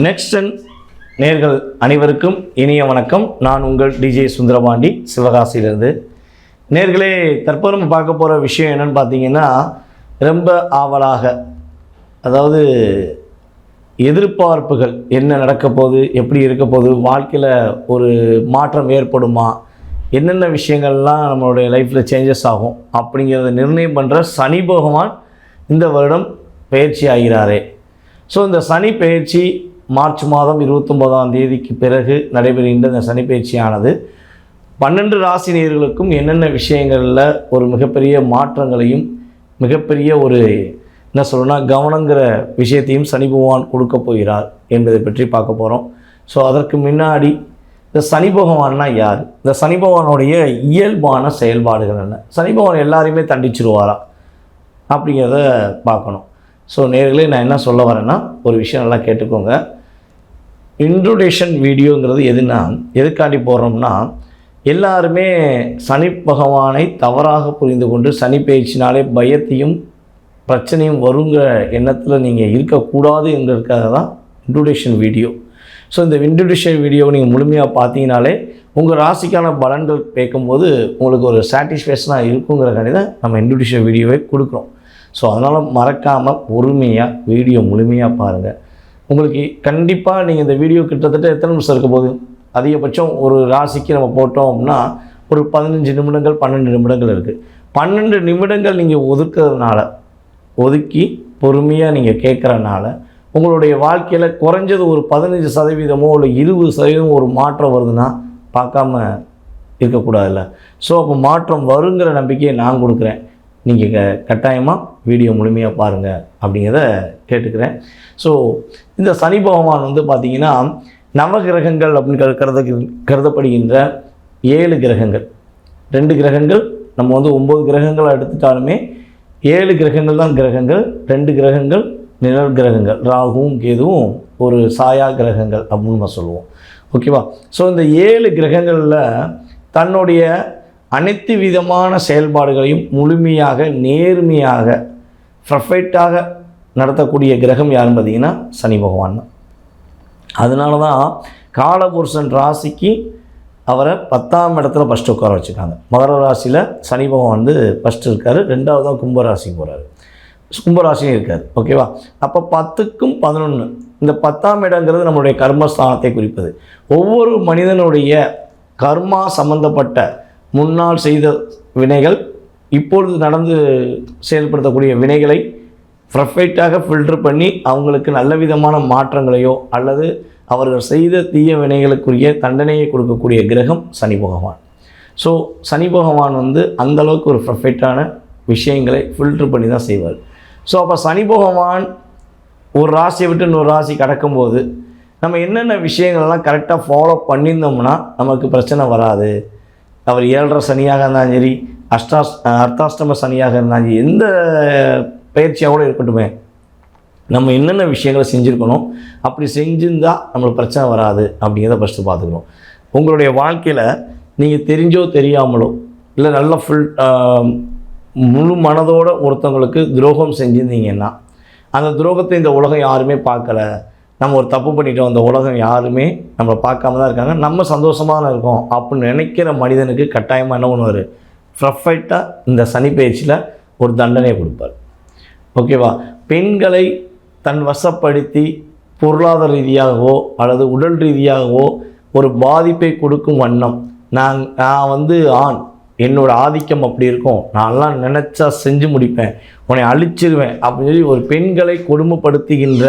Next நேர்கள் அனைவருக்கும் இனிய வணக்கம். நான் உங்கள் டிஜே சுந்தரபாண்டி சிவகாசியிலிருந்து. நேர்களே தற்போது நம்ம பார்க்க போகிற விஷயம் என்னன்னு பார்த்தீங்கன்னா ரொம்ப ஆவலாக அதாவது எதிர்பார்ப்புகள் என்ன நடக்க போகுது எப்படி இருக்க போகுது வாழ்க்கையில் ஒரு மாற்றம் ஏற்படுமா என்னென்ன விஷயங்கள்லாம் நம்மளுடைய லைஃப்பில் சேஞ்சஸ் ஆகும் அப்படிங்கிறத நிர்ணயம் பண்ணுற சனி பகவான் இந்த வருடம் பயிற்சி ஆகிறாரே. ஸோ இந்த சனி பயிற்சி மார்ச் மாதம் இருபத்தொம்போதாம் தேதிக்கு பிறகு நடைபெறுகின்ற இந்த சனிப்பயிற்சியானது. பன்னெண்டு ராசி நேர்களுக்கும் என்னென்ன விஷயங்களில் ஒரு மிகப்பெரிய மாற்றங்களையும் மிகப்பெரிய ஒரு என்ன சொல்லணும்னா கவனங்கிற விஷயத்தையும் சனி பகவான் கொடுக்க போகிறார் என்பதை பற்றி பார்க்க போகிறோம் ஸோ அதற்கு முன்னாடி இந்த சனி பகவான்னா யார்? இந்த சனி பகவானுடைய இயல்பான செயல்பாடுகள் என்ன? சனி பகவான் எல்லாரையுமே தண்டிச்சிருவாரா? அப்படிங்கிறத பார்க்கணும். ஸோ நேர்களே நான் என்ன சொல்ல வரேன்னா ஒரு விஷயம் நல்லா கேட்டுக்கோங்க. இன்ட்ரோடேஷன் வீடியோங்கிறது எதுனா எதுக்காண்டி போகிறோம்னா எல்லாருமே சனி பகவானை தவறாக புரிந்து கொண்டு சனி பயிற்சினாலே பயத்தையும் பிரச்சனையும் வருங்கிற எண்ணத்தில் நீங்கள் இருக்கக்கூடாது என்கிறதுக்காக தான் இன்ட்ரோடேஷன் வீடியோ ஸோ இந்த இன்ட்ரோடேஷன் வீடியோவை நீங்கள் முழுமையாக பார்த்தீங்கனாலே உங்கள் ராசிக்கான பலன்கள் கேட்கும்போது உங்களுக்கு ஒரு சாட்டிஸ்ஃபேக்ஷனாக இருக்குங்கிறக்காண்டி தான் நம்ம இன்ட்ரோடேஷன் வீடியோவை கொடுக்குறோம். ஸோ அதனால் மறக்காமல் பொறுமையாக வீடியோ முழுமையாக பாருங்கள் உங்களுக்கு கண்டிப்பாக நீங்கள் இந்த வீடியோ கிட்டத்தட்ட எத்தனை நிமிஷம் இருக்க போகுது? அதிகபட்சம் ஒரு ராசிக்கு நம்ம போட்டோம் அப்படின்னா ஒரு பதினஞ்சு நிமிடங்கள் பன்னெண்டு நிமிடங்கள் இருக்குது பன்னெண்டு நிமிடங்கள் நீங்கள் ஒதுக்கிறதுனால ஒதுக்கி பொறுமையாக நீங்கள் கேட்குறனால உங்களுடைய வாழ்க்கையில் குறைஞ்சது ஒரு பதினஞ்சு சதவீதமோ இல்லை இருபது சதவீதமோ ஒரு மாற்றம் வருதுன்னா பார்க்காம இருக்கக்கூடாதுல்ல. ஸோ அப்போ மாற்றம் வருங்கிற நம்பிக்கையை நான் கொடுக்குறேன். நீங்கள் க கட்டாயமாக வீடியோ முழுமையாக பாருங்கள் அப்படிங்கிறத கேட்டுக்கிறேன். ஸோ இந்த சனி பகவான் வந்து பார்த்திங்கன்னா நவகிரகங்கள் அப்படின்னு கரு- கருத கருதப்படுகின்ற ஏழு கிரகங்கள். ரெண்டு கிரகங்கள் நம்ம வந்து ஒம்பது கிரகங்களை எடுத்துட்டாலுமே ஏழு கிரகங்கள் தான் கிரகங்கள் ரெண்டு கிரகங்கள் நிழல் கிரகங்கள். ராகுவும் கேதுவும் ஒரு சாயா கிரகங்கள் அப்படின்னு நம்ம சொல்லுவோம். ஓகேவா ஸோ இந்த ஏழு கிரகங்களில் தன்னுடைய அனைத்து விதமான செயல்பாடுகளையும் முழுமையாக நேர்மையாக பர்ஃபெக்டாக நடத்தக்கூடிய கிரகம் யாருன்னு பார்த்தீங்கன்னா சனி பகவான் தான். அதனால தான் காலபுருஷன் ராசிக்கு அவரை பத்தாம் இடத்துல ஃபஸ்ட்டு உட்கார வச்சுருக்காங்க. மகர ராசியில் சனி பகவான் வந்து ஃபஸ்ட்டு இருக்கார் ரெண்டாவது தான் கும்பராசிக்கு போகிறாரு கும்பராசியும் இருக்கார் ஓகேவா அப்போ பத்துக்கும் பதினொன்று இந்த பத்தாம் இடங்கிறது நம்மளுடைய கர்மஸ்தானத்தை குறிப்பது. ஒவ்வொரு மனிதனுடைய கர்மா சம்மந்தப்பட்ட முன்னால் செய்த வினைகள் இப்பொழுது நடந்து செயல்படுத்தக்கூடிய வினைகளை பர்ஃபெக்டாக ஃபில்டர் பண்ணி அவங்களுக்கு நல்ல விதமான மாற்றங்களையோ அல்லது அவர்கள் செய்த தீய வினைகளுக்குரிய தண்டனையை கொடுக்கக்கூடிய கிரகம் சனி பகவான். ஸோ சனி பகவான் வந்து அந்த அளவுக்கு ஒரு ப்ரஃபெக்டான விஷயங்களை ஃபில்டர் பண்ணி தான் செய்வார். ஸோ அப்போ சனி பகவான் ஒரு ராசியை விட்டு இன்னொரு ராசி கடக்கும்போது நம்ம என்னென்ன விஷயங்கள்லாம் கரெக்டாக ஃபாலோ பண்ணியிருந்தோம்னா நமக்கு பிரச்சனை வராது. அவர் ஏழரை சனியாக இருந்தாலும் சரி அஷ்டாஸ் அர்த்தாஷ்டம சனியாக இருந்தாலும் சரி எந்த பயிற்சியாக கூட இருக்கட்டுமே. நம்ம என்னென்ன விஷயங்களை செஞ்சுருக்கணும் அப்படி செஞ்சிருந்தால் நம்மளுக்கு பிரச்சனை வராது அப்படிங்கிறத ஃபஸ்ட்டு பார்த்துக்கணும். உங்களுடைய வாழ்க்கையில் நீங்கள் தெரிஞ்சோ தெரியாமலோ இல்லை நல்ல ஃபுல் முழு மனதோடு ஒருத்தவங்களுக்கு துரோகம் செஞ்சுருந்தீங்கன்னா அந்த துரோகத்தை இந்த உலகம் யாருமே பார்க்கல நம்ம ஒரு தப்பு பண்ணிட்டோம் அந்த உலகம் யாருமே நம்மளை பார்க்காம தான் இருக்காங்க. நம்ம சந்தோஷமாக தான் இருக்கோம். அப்படின்னு நினைக்கிற மனிதனுக்கு கட்டாயமாக என்ன பண்ணுவார்? பர்ஃபெக்டாக இந்த சனி பயிற்சியில் ஒரு தண்டனையை கொடுப்பார். ஓகேவா பெண்களை தன் வசப்படுத்தி பொருளாதார ரீதியாகவோ அல்லது உடல் ரீதியாகவோ ஒரு பாதிப்பை கொடுக்கும் வண்ணம். நான் நான் வந்து ஆண். என்னோடய ஆதிக்கம் அப்படி இருக்கும். நான்லாம் நினச்சா செஞ்சு முடிப்பேன். உன்னை அழிச்சிருவேன். அப்படின்னு சொல்லி ஒரு பெண்களை கொடுமைப்படுத்துகின்ற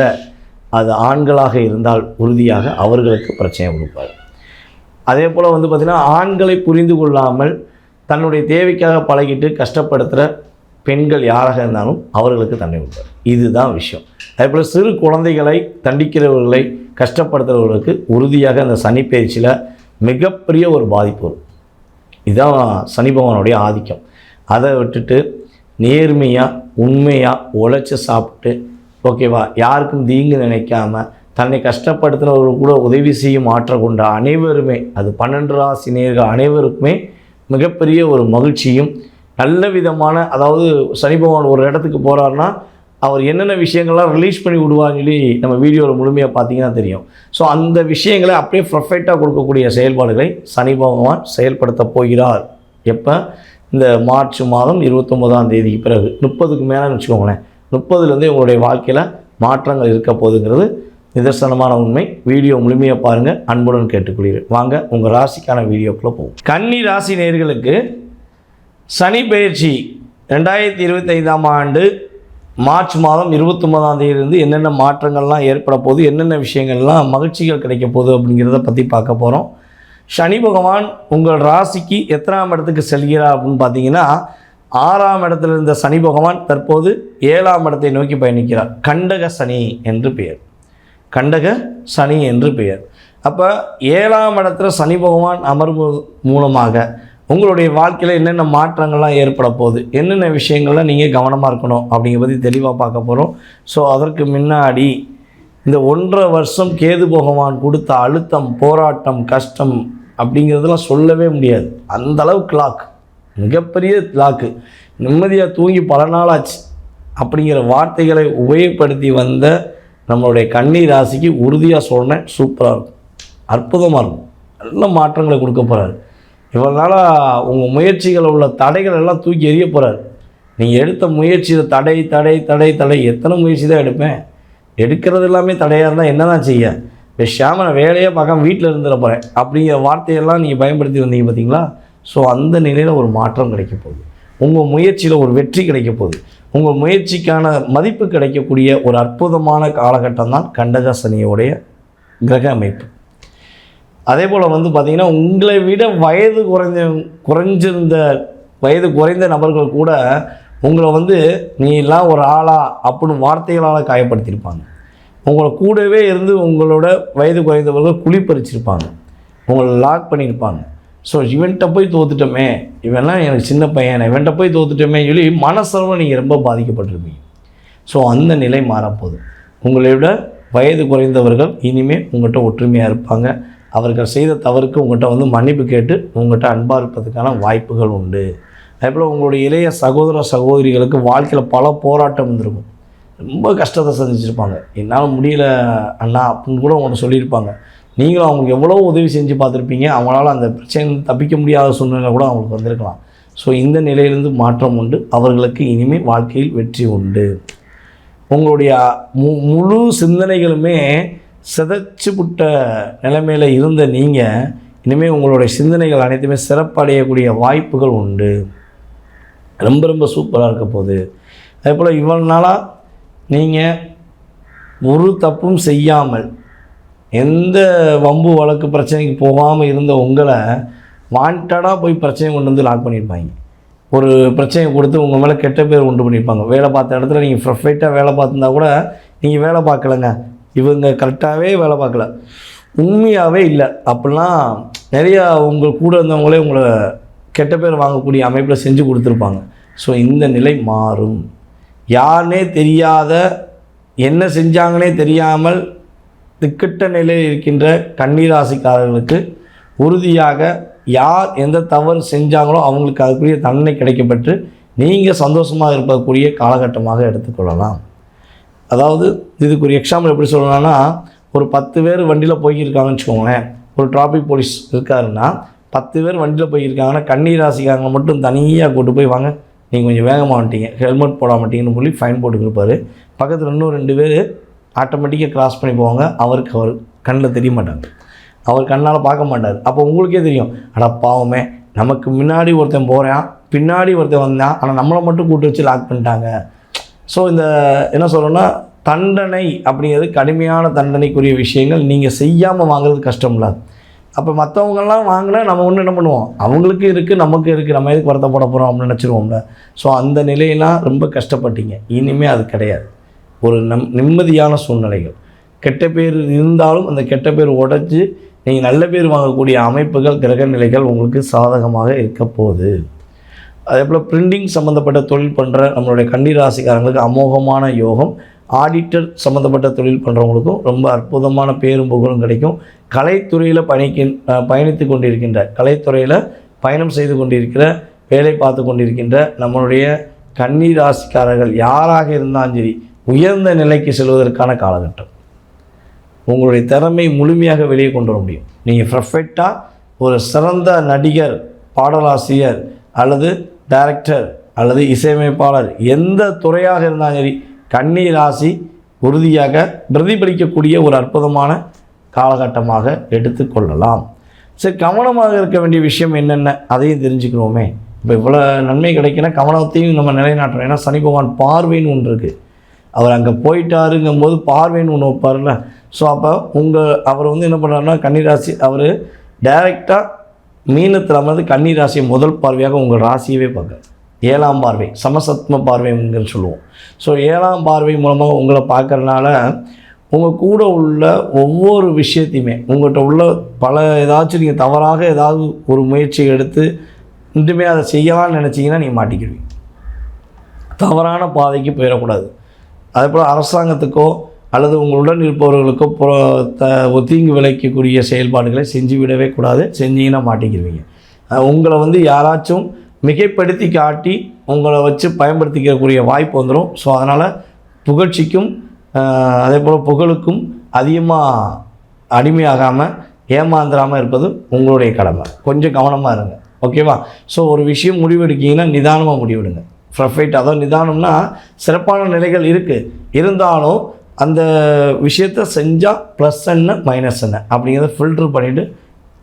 அது ஆண்களாக இருந்தால் உறுதியாக அவர்களுக்கு பிரச்சனை கொடுப்பார் அதே போல் வந்து பார்த்திங்கன்னா ஆண்களை புரிந்து கொள்ளாமல் தன்னுடைய தேவைக்காக பழகிட்டு கஷ்டப்படுத்துகிற பெண்கள் யாராக இருந்தாலும் அவர்களுக்கு தண்டனை கொடுப்பார் இதுதான் விஷயம். அதே போல் சிறு குழந்தைகளை தண்டிக்கிறவர்களை கஷ்டப்படுத்துகிறவர்களுக்கு உறுதியாக அந்த சனி பயிற்சியில் மிகப்பெரிய ஒரு பாதிப்பு வரும். இதுதான் சனி பகவானுடைய ஆதிக்கம். அதை விட்டுட்டு நேர்மையாக உண்மையாக உழைச்சி சாப்பிட்டு ஓகேவா? யாருக்கும் தீங்கு நினைக்காம தன்னை கஷ்டப்படுத்தினவர்கள் கூட உதவி செய்யும் ஆற்றல் கொண்ட அனைவருமே அது பன்னெண்டு ராசி நேர்கள் அனைவருக்குமே மிகப்பெரிய ஒரு மகிழ்ச்சியும் நல்ல விதமான அதாவது சனி பகவான் ஒரு இடத்துக்கு போகிறாருன்னா அவர் என்னென்ன விஷயங்கள்லாம் ரிலீஸ் பண்ணி விடுவான்னு சொல்லி நம்ம வீடியோவில் முழுமையாக பார்த்தீங்கன்னா தெரியும். ஸோ அந்த விஷயங்களை அப்படியே பர்ஃபெக்டாக கொடுக்கக்கூடிய செயல்பாடுகளை சனி பகவான் செயல்படுத்த போகிறார். எப்போ? இந்த மார்ச் மாதம் இருபத்தொம்போதாம் தேதிக்கு பிறகு. முப்பதுக்கு மேலேன்னு வச்சுக்கோங்களேன். முப்பதுலேருந்தே உங்களுடைய வாழ்க்கையில் மாற்றங்கள் இருக்க போதுங்கிறது நிதர்சனமான உண்மை. வீடியோ முழுமையாக பாருங்கள் அன்புடன் கேட்டுக்கொள்கிறேன். வாங்க உங்கள் ராசிக்கான வீடியோக்குள்ளே போவோம். கன்னி ராசி நேயர்களுக்கு சனி பயிற்சி ரெண்டாயிரத்தி இருபத்தைந்தாம் ஆண்டு மார்ச் மாதம் இருபத்தொம்பதாம் தேதியிலிருந்து என்னென்ன மாற்றங்கள்லாம் ஏற்பட போகுது என்னென்ன விஷயங்கள்லாம் மகிழ்ச்சிகள் கிடைக்க போகுது அப்படிங்கிறத பற்றி பார்க்க போகிறோம் சனி பகவான் உங்கள் ராசிக்கு எத்தனாம் இடத்துக்கு செல்கிறார் அப்படின்னு பார்த்தீங்கன்னா ஆறாம் இடத்துல இருந்த சனி பகவான் தற்போது ஏழாம் இடத்தை நோக்கி பயணிக்கிறார். கண்டக சனி என்று பெயர். கண்டக சனி என்று பெயர். அப்போ ஏழாம் இடத்துல சனி பகவான் அமர்வு மூலமாக உங்களுடைய வாழ்க்கையில் என்னென்ன மாற்றங்கள்லாம் ஏற்பட போகுது? என்னென்ன விஷயங்கள்லாம் நீங்கள் கவனமாக இருக்கணும் அப்படிங்கிற பற்றி தெளிவாக பார்க்க போகிறோம் ஸோ அதற்கு முன்னாடி இந்த ஒன்றரை வருஷம் கேது பகவான் கொடுத்த அழுத்தம் போராட்டம் கஷ்டம் அப்படிங்கிறதெல்லாம் சொல்லவே முடியாது. அந்த கிளாக் மிகப்பெரிய லாக்கு. நிம்மதியாக தூங்கி பல நாளாச்சு அப்படிங்கிற வார்த்தைகளை உபயோகப்படுத்தி வந்த நம்மளுடைய கண்ணீர் ராசிக்கு உறுதியாக சொன்னேன் சூப்பராக இருக்கும். அற்புதமாக இருக்கும். நல்ல மாற்றங்களை கொடுக்க போகிறாரு இவ்வளோ நாளாக உங்கள் முயற்சிகளில் உள்ள தடைகள் எல்லாம் தூக்கி எறிய போகிறார் நீங்கள் எடுத்த முயற்சியில் தடை தடை தடை தடை எத்தனை முயற்சி தான் எடுப்பேன்? எடுக்கிறது எல்லாமே தடையாக இருந்தால் என்ன தான் செய்ய? பேசாமல் நான் வேலையே பார்க்காம வீட்டில் இருந்துட போகிறேன் அப்படிங்கிற வார்த்தையெல்லாம் நீங்கள் பயன்படுத்தி வந்தீங்க பார்த்தீங்களா ஸோ அந்த நிலையில் ஒரு மாற்றம் கிடைக்க போகுது. உங்கள் முயற்சியில் ஒரு வெற்றி கிடைக்க போகுது. உங்கள் முயற்சிக்கான மதிப்பு கிடைக்கக்கூடிய ஒரு அற்புதமான காலகட்டம் தான் கண்டகசனியோடைய கிரக அமைப்பு. அதே போல் வந்து பார்த்திங்கன்னா உங்களை விட வயது குறைஞ்ச குறைஞ்சிருந்த வயது குறைந்த நபர்கள் கூட உங்களை வந்து நீ எல்லாம் ஒரு ஆளா அப்படின்னு வார்த்தைகளால் காயப்படுத்தியிருப்பாங்க. உங்களை கூடவே இருந்து உங்களோட வயது குறைந்தவர்கள் குளிப்பறிச்சிருப்பாங்க உங்களை லாக் பண்ணியிருப்பாங்க. ஸோ இவன்கிட்ட போய் தோத்துட்டோமே. இவன்லாம் எனக்கு சின்ன பையன் இவன்கிட்ட போய் தோத்துட்டோமே சொல்லி மனசளவில் நீங்கள் ரொம்ப பாதிக்கப்பட்டிருப்பீங்க. ஸோ அந்த நிலை மாறப்போகுது. உங்களை விட வயது குறைந்தவர்கள் இனிமேல் உங்கள்கிட்ட ஒற்றுமையாக இருப்பாங்க. அவர்கள் செய்த தவறுக்கு உங்கள்கிட்ட வந்து மன்னிப்பு கேட்டு உங்கள்கிட்ட அன்பாக இருப்பதுக்கான வாய்ப்புகள் உண்டு. அதேபோல் உங்களுடைய இளைய சகோதர சகோதரிகளுக்கு வாழ்க்கையில் பல போராட்டம் இருந்திருக்கும். ரொம்ப கஷ்டத்தை சந்திச்சிருப்பாங்க. என்னால் முடியல அண்ணா அப்படின்னு கூட உங்கள்கிட்ட சொல்லியிருப்பாங்க. நீங்களும் அவங்களுக்கு எவ்வளோ உதவி செஞ்சு பார்த்துருப்பீங்க அவங்களால அந்த பிரச்சனை தப்பிக்க முடியாத சூழ்நிலை கூட அவங்களுக்கு வந்திருக்கலாம். ஸோ இந்த நிலையிலிருந்து மாற்றம் உண்டு. அவர்களுக்கு இனிமேல் வாழ்க்கையில் வெற்றி உண்டு. உங்களுடைய மு முழு சிந்தனைகளுமே சிதைச்சு புட்ட நிலைமையில் இருந்த நீங்கள் இனிமேல் உங்களுடைய சிந்தனைகள் அனைத்துமே சிறப்படையக்கூடிய வாய்ப்புகள் உண்டு. ரொம்ப ரொம்ப சூப்பராக இருக்க போகுது. அதே போல் இவ்வளோ நாளாக நீங்கள் ஒரு தப்பும் செய்யாமல் எந்த வம்பு வழக்கு பிரச்சனைக்கு போகாமல் இருந்த உங்களை வாண்டடாக போய் பிரச்சனை கொண்டு வந்து லாக் பண்ணியிருப்பாங்க ஒரு பிரச்சனையை கொடுத்து உங்கள் மேலே கெட்ட பேர் உண்டு பண்ணியிருப்பாங்க வேலை பார்த்த இடத்துல நீங்கள் ப்ரொஃபைட்டாக வேலை பார்த்துருந்தா கூட நீங்கள் வேலை பார்க்கலங்க. இவங்க கரெக்டாகவே வேலை பார்க்கல. உண்மையாகவே இல்லை. அப்படிலாம் நிறையா உங்கள் கூட இருந்தவங்களே உங்களை கெட்ட பேர் வாங்கக்கூடிய அமைப்பில் செஞ்சு கொடுத்துருப்பாங்க. ஸோ இந்த நிலை மாறும். யாருனே தெரியாத என்ன செஞ்சாங்கன்னே தெரியாமல் திக்கிட்ட நிலையில் இருக்கின்ற கன்னிராசிக்காரர்களுக்கு உறுதியாக யார் எந்த தவறு செஞ்சாங்களோ அவங்களுக்கு அதுக்குரிய தண்டனை கிடைக்கப்பட்டு நீங்கள் சந்தோஷமாக இருப்பதற்குரிய காலகட்டமாக எடுத்துக்கொள்ளலாம் அதாவது இதுக்கு ஒரு எக்ஸாம்பிள் எப்படி சொல்லலாம்னா ஒரு பத்து பேர் வண்டியில் போய்க்கிருக்காங்கன்னு வச்சுக்கோங்களேன். ஒரு டிராஃபிக் போலீஸ் இருக்காருன்னா பத்து பேர் வண்டியில் போயிருக்காங்கன்னா கண்ணீர் ராசிக்காரங்க மட்டும் தனியாக கூட்டு போய் வாங்க. நீங்கள் கொஞ்சம் வேகமாக வந்துட்டீங்க. ஹெல்மெட் போட மாட்டீங்கன்னு சொல்லி ஃபைன் போட்டுக்கிருப்பாரு பக்கத்தில் இன்னும் ரெண்டு பேர் ஆட்டோமேட்டிக்காக கிராஸ் பண்ணி போவாங்க. அவருக்கு அவர் கண்ணில் தெரிய மாட்டாங்க. அவர் கண்ணால் பார்க்க மாட்டார். அப்போ உங்களுக்கே தெரியும். ஆனால் பாவமே நமக்கு முன்னாடி ஒருத்தன் போகிறான் பின்னாடி ஒருத்தன் வந்தான் ஆனால் நம்மளை மட்டும் கூட்டு வச்சு லாக் பண்ணிட்டாங்க. ஸோ இந்த என்ன சொல்கிறோன்னா தண்டனை அப்படிங்கிறது கடுமையான தண்டனைக்குரிய விஷயங்கள். நீங்கள் செய்யாமல் வாங்குறது கஷ்டம் இல்லாது அப்போ மற்றவங்கெல்லாம் வாங்கினா நம்ம ஒன்று என்ன பண்ணுவோம்? அவங்களுக்கு இருக்குது நமக்கு இருக்குது நம்ம எதுக்கு வருத்தப்பட போகிறோம் அப்படின்னு நினச்சிருவோம்ல. ஸோ அந்த நிலையெல்லாம் ரொம்ப கஷ்டப்பட்டீங்க. இனிமேல் அது கிடையாது. ஒரு நம் நிம்மதியான சூழ்நிலைகள். கெட்ட பேர் இருந்தாலும் அந்த கெட்ட பேர் உடைச்சு நீங்கள் நல்ல பேர் வாங்கக்கூடிய அமைப்புகள் கிரக நிலைகள் உங்களுக்கு சாதகமாக இருக்க போகுது. அதே போல் பிரிண்டிங் சம்மந்தப்பட்ட தொழில் பண்ணுற நம்மளுடைய கன்னிராசிக்காரங்களுக்கு அமோகமான யோகம். ஆடிட்டர் சம்மந்தப்பட்ட தொழில் பண்ணுறவங்களுக்கும் ரொம்ப அற்புதமான பேரும் புகழும் கிடைக்கும். கலைத்துறையில் பயணிக்க பயணித்து கொண்டிருக்கின்ற கலைத்துறையில் பயணம் செய்து கொண்டிருக்கிற வேலை பார்த்து கொண்டிருக்கின்ற நம்மளுடைய கன்னி ராசிக்காரர்கள் யாராக இருந்தாலும் சரி உயர்ந்த நிலைக்கு செல்வதற்கான காலகட்டம். உங்களுடைய திறமை முழுமையாக வெளியே கொண்டு வர முடியும். நீங்கள் பர்ஃபெக்டாக ஒரு சிறந்த நடிகர் பாடலாசிரியர் அல்லது டைரக்டர் அல்லது இசையமைப்பாளர் எந்த துறையாக இருந்தாலும் சரி கன்னி ராசி உறுதியாக பிரதிபலிக்கக்கூடிய ஒரு அற்புதமான காலகட்டமாக எடுத்துக்கொள்ளலாம் சரி கவனமாக இருக்க வேண்டிய விஷயம் என்னென்ன அதையும் தெரிஞ்சுக்கணுமே. இப்போ இவ்வளோ நன்மை கிடைக்கினா கவனத்தையும் நம்ம நிலைநாட்டுறோம் ஏன்னா சனி பகவான் பார்வைன்னு ஒன்று இருக்குது அவர் அங்கே போயிட்டாருங்கும்போது பார்வைன்னு ஒன்று வைப்பார்ல. ஸோ அப்போ உங்கள் அவர் வந்து என்ன பண்ணுறாருன்னா கன்னிராசி அவர் டைரெக்டாக மீனத்தில் அமர்ந்து கன்னிராசியை முதல் பார்வையாக உங்கள் ராசியவே பார்க்க ஏழாம் பார்வை சமசத்ம பார்வைங்கிற சொல்லுவோம். ஸோ ஏழாம் பார்வை மூலமாக உங்களை பார்க்கறனால உங்கள் கூட உள்ள ஒவ்வொரு விஷயத்தையுமே உங்கள்கிட்ட உள்ள பல ஏதாச்சும் நீங்கள் தவறாக ஏதாவது ஒரு முயற்சி எடுத்து இன்றுமே அதை செய்யலாம்னு நினச்சிங்கன்னா நீங்கள் மாட்டிக்கிடுவீங்க. தவறான பாதைக்கு போயிடக்கூடாது. அதே போல் அரசாங்கத்துக்கோ அல்லது உங்களுடன் இருப்பவர்களுக்கோ புற- த தீங்கு விளைக்கக்கூடிய செயல்பாடுகளை செஞ்சு விடவே கூடாது செஞ்சீங்கன்னா மாட்டிக்கிடுவீங்க உங்களை வந்து யாராச்சும் மிகைப்படுத்தி காட்டி உங்களை வச்சு பயன்படுத்திக்கக்கூடிய வாய்ப்பு வந்துடும் ஸோ அதனால் புகழ்ச்சிக்கும் அதே போல் புகழுக்கும் அதிகமாக அடிமையாகாமல் ஏமாந்துடாமல் இருப்பது உங்களுடைய கடமை. கொஞ்சம் கவனமாக இருங்க. ஓகேவா? ஸோ ஒரு விஷயம் முடிவெடுக்கீங்கன்னா நிதானமாக முடிவெடுங்க. ப்ரஃபைட் அதாவது நிதானம்னா சிறப்பான நிலைகள் இருக்குது இருந்தாலும் அந்த விஷயத்த செஞ்சால் ப்ளஸ் என்ன மைனஸ் என்ன? அப்படிங்கிறத ஃபில்ட்ரு பண்ணிவிட்டு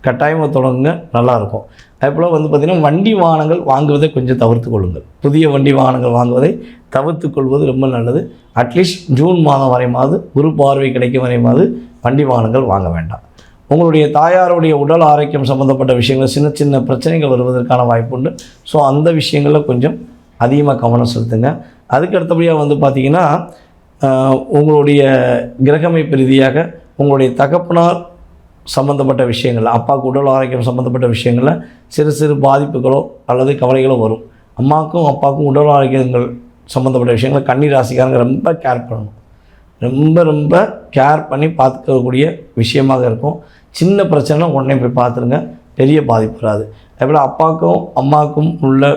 கட்டாயமாக தொடங்குங்க நல்லாயிருக்கும் அதே போல் வந்து பார்த்திங்கன்னா வண்டி வாகனங்கள் வாங்குவதை கொஞ்சம் தவிர்த்து கொள்ளுங்கள். புதிய வண்டி வாகனங்கள் வாங்குவதை தவிர்த்து கொள்வது ரொம்ப நல்லது. அட்லீஸ்ட் ஜூன் மாதம் வரைமாவது குரு பார்வை கிடைக்கும் வரைமாவது வண்டி வாகனங்கள் வாங்க வேண்டாம். உங்களுடைய தாயாருடைய உடல் ஆரோக்கியம் சம்மந்தப்பட்ட விஷயங்கள் சின்ன சின்ன பிரச்சனைகள் வருவதற்கான வாய்ப்பு உண்டு. ஸோ அந்த விஷயங்களில் கொஞ்சம் அதிகமாக கவனம் செலுத்துங்க. அதுக்கு அடுத்தபடியாக வந்து பார்த்திங்கன்னா உங்களுடைய கிரகமைப்பு ரீதியாக உங்களுடைய தகப்பனார் சம்மந்தப்பட்ட விஷயங்கள் அப்பாவுக்கு உடல் ஆரோக்கியம் சம்மந்தப்பட்ட விஷயங்களில் சிறு சிறு பாதிப்புகளோ அல்லது கவலைகளோ வரும். அம்மாவுக்கும் அப்பாவுக்கும் உடல் ஆரோக்கியங்கள் சம்மந்தப்பட்ட விஷயங்களை கண்ணீர் ராசிக்காரங்க ரொம்ப கேர் பண்ணணும். ரொம்ப ரொம்ப கேர் பண்ணி பார்த்துக்கக்கூடிய விஷயமாக இருக்கும். சின்ன பிரச்சனை உடனே போய் பார்த்துருங்க. பெரிய பாதிப்பு வராது. அதே போல் அப்பாவுக்கும் அம்மாவுக்கும் உள்ள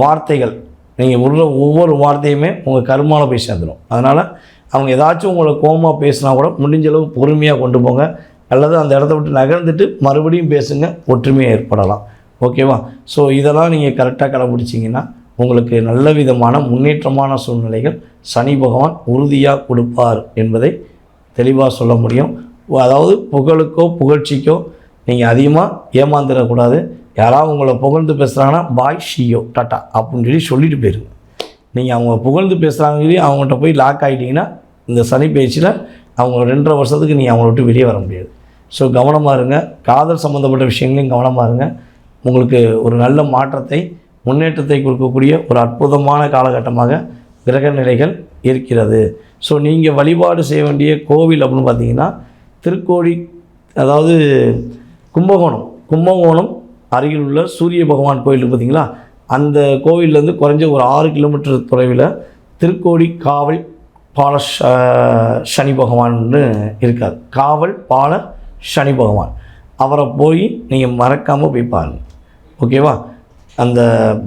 வார்த்தைகள் நீங்கள் உள்ள ஒவ்வொரு வார்த்தையுமே உங்கள் கருமாவில் போய் சேர்ந்துடும் அதனால் அவங்க ஏதாச்சும் உங்களை கோமாக பேசினா கூட முடிஞ்ச அளவு பொறுமையாக கொண்டு போங்க. அல்லது அந்த இடத்த விட்டு நகர்ந்துட்டு மறுபடியும் பேசுங்க. ஒற்றுமையாக ஏற்படலாம். ஓகேவா ஸோ இதெல்லாம் நீங்கள் கரெக்டாக கடைப்பிடிச்சிங்கன்னா உங்களுக்கு நல்ல விதமான முன்னேற்றமான சூழ்நிலைகள் சனி பகவான் உறுதியாக கொடுப்பார் என்பதை தெளிவாக சொல்ல முடியும். அதாவது புகழுக்கோ புகழ்ச்சிக்கோ நீங்கள் அதிகமாக ஏமாந்துடக்கூடாது. யாராவது உங்களை புகழ்ந்து பேசுகிறாங்கன்னா பாய் ஷியோ டாட்டா அப்படின்னு சொல்லி சொல்லிட்டு போயிருங்க. நீங்கள் அவங்க புகழ்ந்து பேசுகிறாங்க சொல்லி அவங்கள்ட்ட போய் லாக் ஆகிட்டிங்கன்னா இந்த சனி பயிற்சியில் அவங்க ரெண்டரை வருஷத்துக்கு நீங்கள் அவங்கள விட்டு வெளியே வர முடியாது. ஸோ கவனமாக இருங்க. காதல் சம்மந்தப்பட்ட விஷயங்களையும் கவனமாக இருங்க. உங்களுக்கு ஒரு நல்ல மாற்றத்தை முன்னேற்றத்தை கொடுக்கக்கூடிய ஒரு அற்புதமான காலகட்டமாக கிரக நிலைகள் இருக்கிறது. ஸோ நீங்கள் வழிபாடு செய்ய வேண்டிய கோவில் அப்படின்னு பார்த்தீங்கன்னா திருக்கோழி அதாவது கும்பகோணம் கும்பகோணம் அருகில் உள்ள சூரிய பகவான் கோயில் பார்த்தீங்களா? அந்த கோவிலேருந்து குறைஞ்ச ஒரு ஆறு கிலோமீட்டர் தொலைவில் திருக்கோடி காவல் பால சனி பகவான்னு இருக்கார். காவல் பால சனி பகவான். அவரை போய் நீங்கள் மறக்காமல் போய் பாருங்க. ஓகேவா? அந்த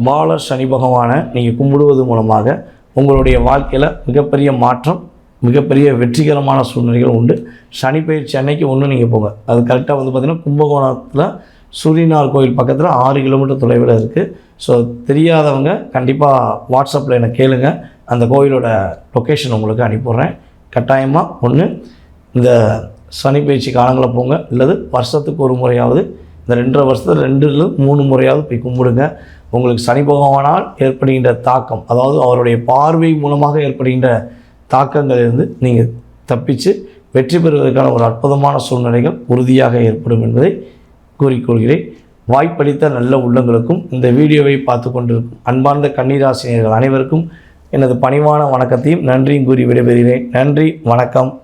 பால சனி பகவானை நீங்கள் கும்பிடுவது மூலமாக உங்களுடைய வாழ்க்கையில் மிகப்பெரிய மாற்றம் மிகப்பெரிய வெற்றிகரமான சூழ்நிலைகள் உண்டு. சனி பயிற்சி அன்னைக்கு ஒன்று நீங்கள் போங்க. அது கரெக்டாக வந்து பார்த்திங்கன்னா கும்பகோணத்தில் சூரியனார் கோயில் பக்கத்தில் ஆறு கிலோமீட்டர் தொலைவில் இருக்குது ஸோ தெரியாதவங்க கண்டிப்பாக வாட்ஸ்அப்பில் எனக்கு கேளுங்க. அந்த கோயிலோட லொக்கேஷன் உங்களுக்கு அனுப்பிடுறேன் கட்டாயமாக ஒன்று இந்த சனி பயிற்சி காலங்களில் போங்க. இல்லது வருஷத்துக்கு ஒரு முறையாவது இந்த ரெண்டரை வருஷத்தில் ரெண்டுல மூணு முறையாவது போய் கும்பிடுங்க. உங்களுக்கு சனி பகவானால் ஏற்படுகின்ற தாக்கம் அதாவது அவருடைய பார்வை மூலமாக ஏற்படுகின்ற தாக்கங்களிலிருந்து நீங்கள் தப்பித்து வெற்றி பெறுவதற்கான ஒரு அற்புதமான சூழ்நிலைகள் உறுதியாக ஏற்படும் என்பதை கூறிக்கொள்கிறேன். வாய்ப்பளித்த நல்ல உள்ளங்களுக்கும் இந்த வீடியோவை பார்த்து கொண்டிருக்கும் அன்பார்ந்த கன்னிராசினியர்கள் அனைவருக்கும் எனது பணிவான வணக்கத்தையும் நன்றியும் கூறி விடைபெறுகிறேன். நன்றி வணக்கம்.